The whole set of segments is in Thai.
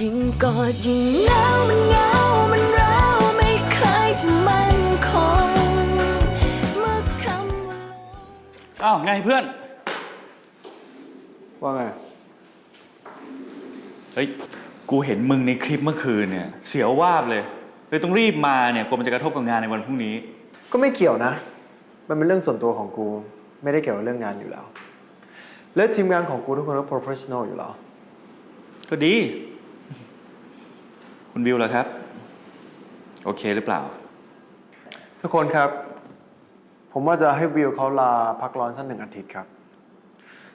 ยิ่งกอดยิ่งหนาวมันเหงามันร้าวไม่เคยจะมั่นคงเมื่อคำว่า อ้าวไงเพื่อน ว่าไง เฮ้ย กูเห็นมึงในคลิปเมื่อคืนเนี่ย เสียววาบเลยเลยต้องรีบมาเนี่ยกลัวมันจะกระทบกับงานในวันพรุ่งนี้ ก็ไม่เกี่ยวนะ มันเป็นเรื่องส่วนตัวของกู ไม่ได้เกี่ยวกับเรื่องงานอยู่แล้ว และทีมงานของกูทุกคนก็ professional อยู่แล้ว ก็ดี คุณวิวล่ะครับ โอเคหรือเปล่า ทุกคนครับ ผมว่าจะให้วิวเขาลาพักร้อนสักหนึ่งอาทิตย์ครับ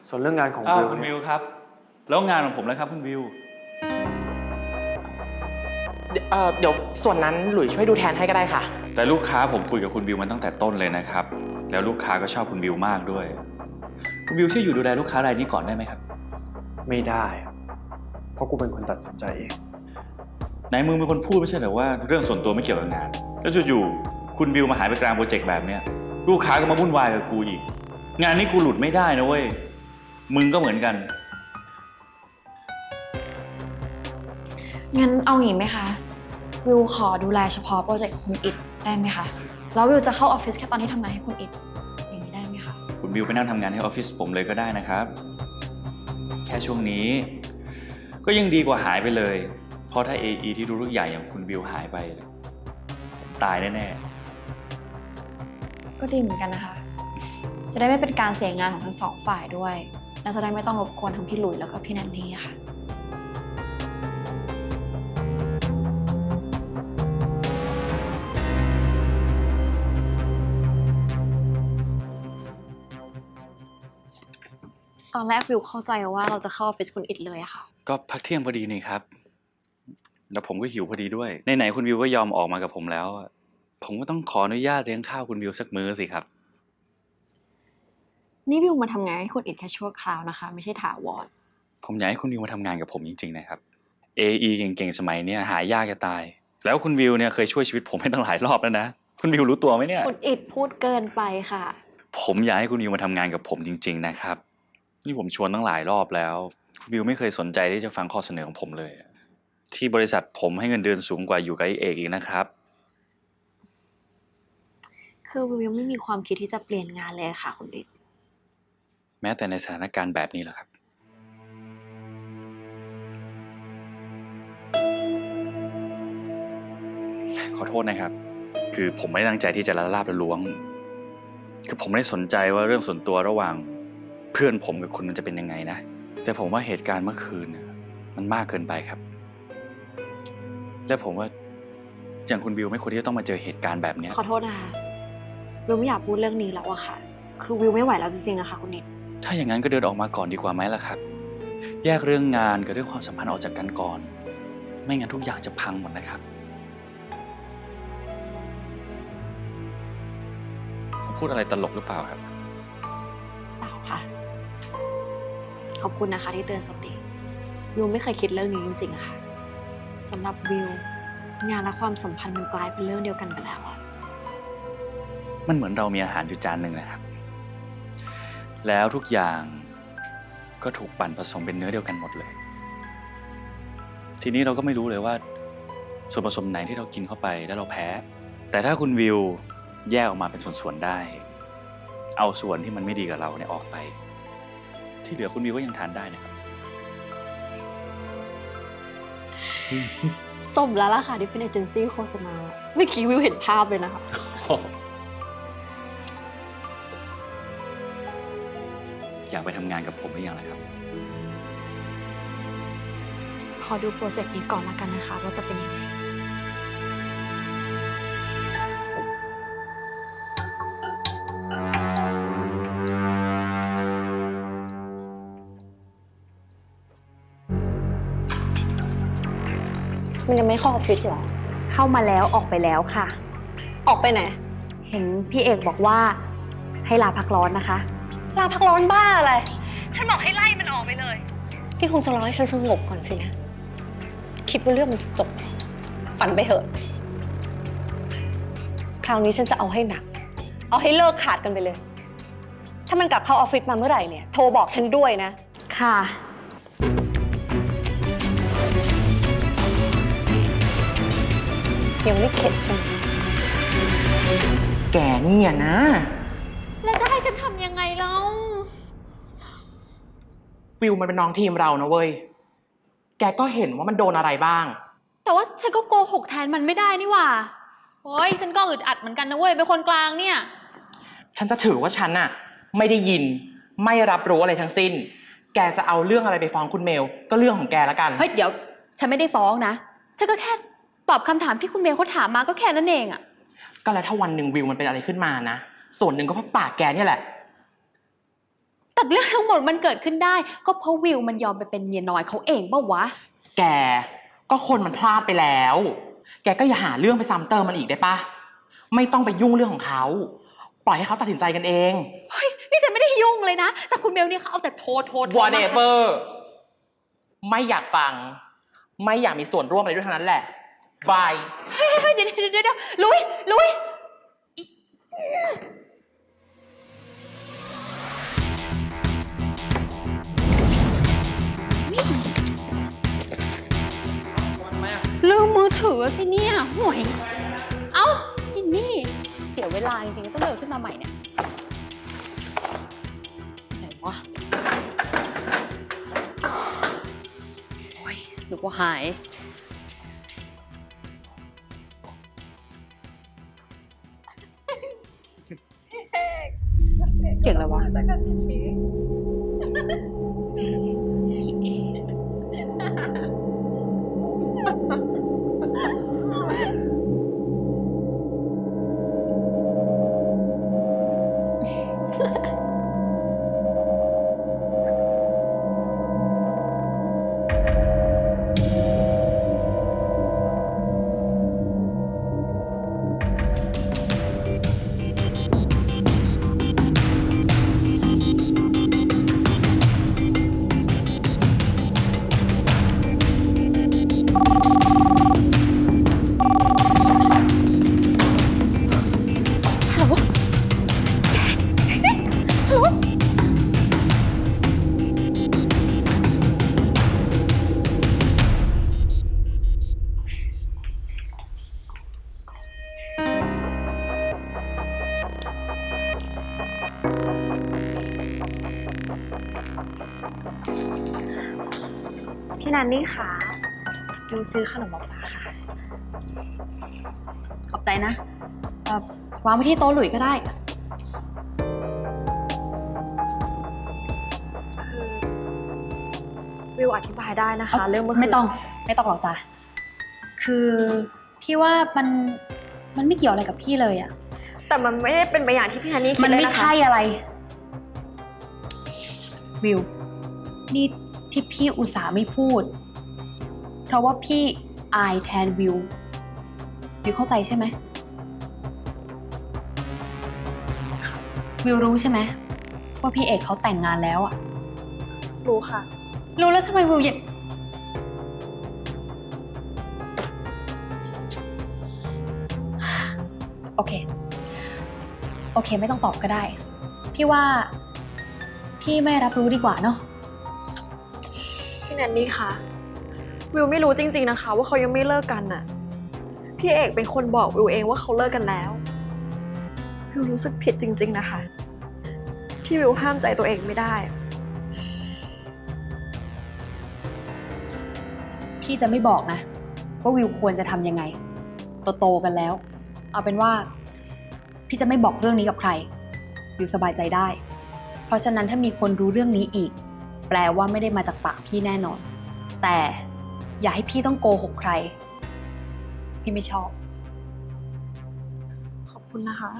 ส่วนเรื่องงานของอ้าววิวคุณเนี่วิยวครับ แล้วงานของผมแล้วครับ คุณวิวเอ่อเดี๋ยวส่วนนั้นหลุยช่วยดูแทนให้ก็ได้ค่ะ แต่ลูกค้าผมคุยกับคุณวิวมาตั้งแต่ต้นเลยนะครับ แล้วลูกค้าก็ชอบคุณวิวมากด้วย คุณวิวช่วยอยู่ดูแลลูกค้ารายนี้ก่อนได้ไหมครับ ไม่ได้ เพราะกูเป็นคนตัดสินใจเอง ไหนมึงเป็นคนพูดไม่ใช่เหรอว่าเรื่องส่วนตัวไม่เกี่ยวกับงาน แล้วจู่ๆคุณวิวมาหายไปกลางโปรเจกต์แบบเนี้ยลูกค้าก็มาวุ่นวายกับกูอีก งานนี้กูหลุดไม่ได้นะเว้ย มึงก็เหมือนกัน งั้นเอาอย่างนี้ไหมคะ วิวขอดูแลเฉพาะโปรเจกต์ของคุณอิดได้ไหมคะ แล้ววิวจะเข้าออฟฟิศแค่ตอนที่ทำงานให้คุณอิดอย่างนี้ได้ไหมคะ คุณวิวไปนั่งทำงานที่ออฟฟิศผมเลยก็ได้นะครับ แค่ช่วงนี้ ก็ยังดีกว่าหายไปเลย เพราะถ้า AE ที่รู้ทุกอย่างอย่างคุณวิวหายไปผมตายแน่ก็ดีเหมือนกันนะคะ จะได้ไม่เป็นการเสียงานของทั้งสองฝ่ายด้วย และจะได้ไม่ต้องรบกวนทั้งพี่หลุยแล้วก็พี่นันนี่ค่ะ ตอนแรกวิวเข้าใจว่าเราจะเข้าออฟฟิศคุณอิดเลยอะค่ะ ๆ ก็พักเที่ยงพอดีนี่ครับ แล้วผมก็หิวพอดีด้วยไหนๆคุณวิวก็ยอมออกมากับผมแล้วอะผมก็ต้องขออนุญาตเลี้ยงข้าวคุณวิวสักมื้อสิครับ นี่วิวมาทำงานให้คุณอิดแค่ชั่วคราวนะคะ ไม่ใช่ถาวรผมอยากให้คุณวิวมาทำงานกับผมจริงๆนะครับ AE เก่งๆสมัยเนี้ยหายากจะตาย แล้วคุณวิวเนี่ยเคยช่วยชีวิตผมให้ตั้งหลายรอบแล้วนะ คุณวิวรู้ตัวไหมเนี่ย คุณอิดพูดเกินไปค่ะ ผมอยากให้คุณวิวมาทำงานกับผมจริง ๆ นะครับ นี่ผมชวนตั้งหลายรอบแล้ว คุณวิวไม่เคยสนใจที่จะฟังข้อเสนอของผมเลย ที่บริษัทผมให้เงินเดือนสูงกว่าอยู่กับไอเอกอีกนะครับ คือวิวยังไม่มีความคิดที่จะเปลี่ยนงานเลยค่ะคุณอิดแม้แต่ในสถานการณ์แบบนี้แหละครับ ขอโทษนะครับ คือผมไม่ได้ตั้งใจที่จะละลาบละล้วง คือผมไม่ได้สนใจว่าเรื่องส่วนตัวระหว่างเพื่อนผมกับคุณมันจะเป็นยังไงนะ แต่ผมว่าเหตุการณ์เมื่อคืนน่ะมันมากเกินไปครับ และผมว่าอย่างคุณวิวไม่ควรที่จะต้องมาเจอเหตุการณ์แบบเนี้ยขอโทษนะคะวิวไม่อยากพูดเรื่องนี้แล้วอะค่ะ คือวิวไม่ไหวแล้วจริงๆอะค่ะคุณอิดถ้าอย่างนั้นก็เดินออกมาก่อนดีกว่าไหมล่ะครับ แยกเรื่องงานกับเรื่องความสัมพันธ์ออกจากกันก่อน ไม่งั้นทุกอย่างจะพังหมดนะครับ ผมพูดอะไรตลกหรือเปล่าครับ เปล่าค่ะ ขอบคุณนะคะที่เตือนสติวิวไม่เคยคิดเรื่องนี้จริงๆอะค่ะ สำหรับวิว งานและความสัมพันธ์มันกลายเป็นเรื่องเดียวกันไปแล้วอะมันเหมือนเรามีอาหารอยู่จานหนึ่งนะครับ แล้วทุกอย่างก็ถูกปั่นผสมเป็นเนื้อเดียวกันหมดเลย ทีนี้เราก็ไม่รู้เลยว่า ส่วนผสมไหนที่เรากินเข้าไปแล้วเราแพ้ แต่ถ้าคุณวิวแยกออกมาเป็นส่วนๆได้ เอาส่วนที่มันไม่ดีกับเราเนี่ยออกไป ที่เหลือคุณวิวก็ยังทานได้นะครับ สมแล้วล่ะค่ะที่เป็นเอเจนซี่โฆษณาเมื่อกี้วิวเห็นภาพเลยนะคะ อยากไปทำงานกับผมหรือยังล่ะครับ ขอดูโปรเจกต์นี้ก่อนละกันนะคะ ว่าจะเป็นยังไง มันยังไม่เข้าออฟฟิศเหรอ เข้ามาแล้วออกไปแล้วค่ะ ออกไปไหน เห็นพี่เอกบอกว่าให้ลาพักร้อนนะคะ ลาพักร้อนบ้าอะไร ฉันบอกให้ไล่มันออกไปเลย ที่คงจะรอให้ฉันสงบก่อนสินะ คิดว่าเรื่องมันจะจบ ฝันไปเถอะ คราวนี้ฉันจะเอาให้หนัก เอาให้เลิกขาดกันไปเลย ถ้ามันกลับเข้าออฟฟิศมาเมื่อไหร่เนี่ย โทรบอกฉันด้วยนะ ค่ะ ยังไม่เข็ดใช่ไหมแกเนี่ยนะ แล้วจะให้ฉันทำยังไงเล่าวิวมันเป็นน้องทีมเรานะเว้ย แกก็เห็นว่ามันโดนอะไรบ้าง แต่ว่าฉันก็โกหกแทนมันไม่ได้นี่หว่าโอ้ยฉันก็อึดอัดเหมือนกันนะเว้ยเป็นคนกลางเนี่ย ฉันจะถือว่าฉันน่ะไม่ได้ยิน ไม่รับรู้อะไรทั้งสิ้น แกจะเอาเรื่องอะไรไปฟ้องคุณเมล ก็เรื่องของแกละกัน เฮ้ยเดี๋ยว ฉันไม่ได้ฟ้องนะ ฉันก็แค่ ตอบคำถามที่คุณเมลเขาถามมาก็แค่นั้นเองอะก็แล้วถ้าวันหนึ่งวิวมันเป็นอะไรขึ้นมานะ ส่วนหนึ่งก็เพราะปากแกเนี่ยแหละ แต่เรื่องทั้งหมดมันเกิดขึ้นได้ ก็เพราะวิวมันยอมไปเป็นเมียน้อยเขาเองปะวะ แกก็คนมันพลาดไปแล้ว แกก็อย่าหาเรื่องไปซ้ำเติมมันอีกได้ปะไม่ต้องไปยุ่งเรื่องของเขา ปล่อยให้เขาตัดสินใจกันเองเฮ้ยนี่ฉันไม่ได้ยุ่งเลยนะ แต่คุณเมลเนี่ยเขาเอาแต่โทษโทษโทษ whatever ไม่อยากฟัง ไม่อยากมีส่วนร่วมอะไรด้วยทั้งนั้นแหละ bye เฮ้ยเฮ้ยเดี๋ยวเดี๋ยวเดี๋ยวลุยลุยลืมมือถือสิเนี่ยห่วยเอ้าอินนี่ เสียเวลาจริงๆ ต้องเดินขึ้นมาใหม่เนี่ยไหนวะโอ้ยหนึกว่าหาย ซื้อขนมมาฝากค่ะ ขอบใจนะเอ่อวางไว้ที่โต๊ะหลุยก็ได้ คือวิวอธิบายได้นะคะ เรื่องเมื่อคืนไม่ต้องไม่ต้องหรอกจ้ะคือพี่ว่ามันมันไม่เกี่ยวอะไรกับพี่เลยอะแต่มันไม่ได้เป็นไปอย่างที่พี่นันนี่คิมัดนเลยไม่นะคะใช่อะไร วิวนี่ที่พี่อุตส่าห์ไม่พูดเพ ราะว่าพี่อายแทนวิว วิวเข้าใจใช่ไหม วิวรู้ใช่ไหมว่าพี่เอกเขาแต่งงานแล้วอะรู้ค่ะ รู้แล้วทำไมวิวยังโอเค โอเคไม่ต้องตอบก็ได้ พี่ว่า พี่ไม่รับรู้ดีกว่าเนาะ พี่นันนี่คะ วิวไม่รู้จริง ๆนะคะ ว่าเขายังไม่เลิกกันน่ะ พี่เอกเป็นคนบอกวิวเองว่าเขาเลิกกันแล้ว วิวรู้สึกผิดจริง ๆนะคะ ที่วิวห้ามใจตัวเองไม่ได้ พี่จะไม่บอกนะ ว่าวิวควรจะทำยังไง โตๆกันแล้ว เอาเป็นว่า พี่จะไม่บอกเรื่องนี้กับใคร วิวสบายใจได้ เพราะฉะนั้นถ้ามีคนรู้เรื่องนี้อีก แปลว่าไม่ได้มาจากปากพี่แน่นอน แต่ อย่าให้พี่ต้องโกหกใคร พี่ไม่ชอบ ขอบคุณนะคะ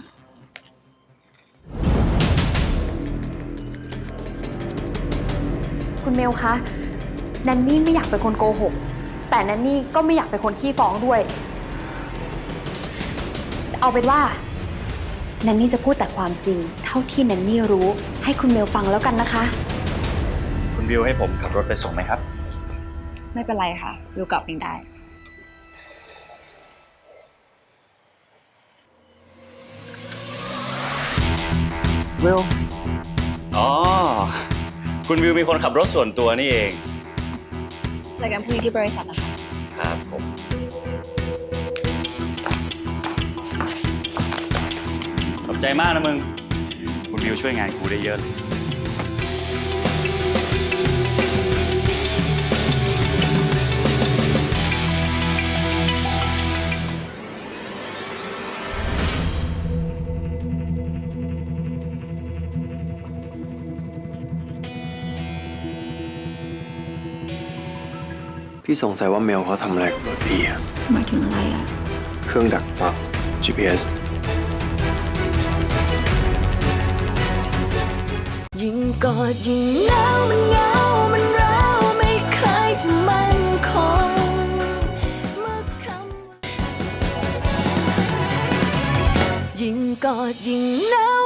คุณเมลคะแนนนี่ไม่อยากเป็นคนโกหก แต่แนนนี่ก็ไม่อยากเป็นคนขี้ฟ้องด้วย เอาเป็นว่าแนนนี่จะพูดแต่ความจริง เท่าที่แนนนี่รู้ให้คุณเมลฟังแล้วกันนะคะ คุณวิวให้ผมขับรถไปส่งไหมครับ ไม่เป็นไรค่ะ อยู่กับเองได้ วิวอ๋อ คุณวิวมีคนขับรถส่วนตัวนี่เอง เจอกันพรุ่งนี้ที่บริษัทนะคะ ครับผม ขอบใจมากนะมึง คุณวิวช่วยงานกูได้เยอะเลย พี่สงสัยว่าเมลเขาทำอะไรกับรถพี่อะหมายถึงอะไรอะเครื่องดักฟัง GPS ยิ่งกอดยิ่งหนาวมันเหงามันร้าวไม่เคยจะมั่นคงเมื่อคำว่ายิ่งกอดยิ่งหนาว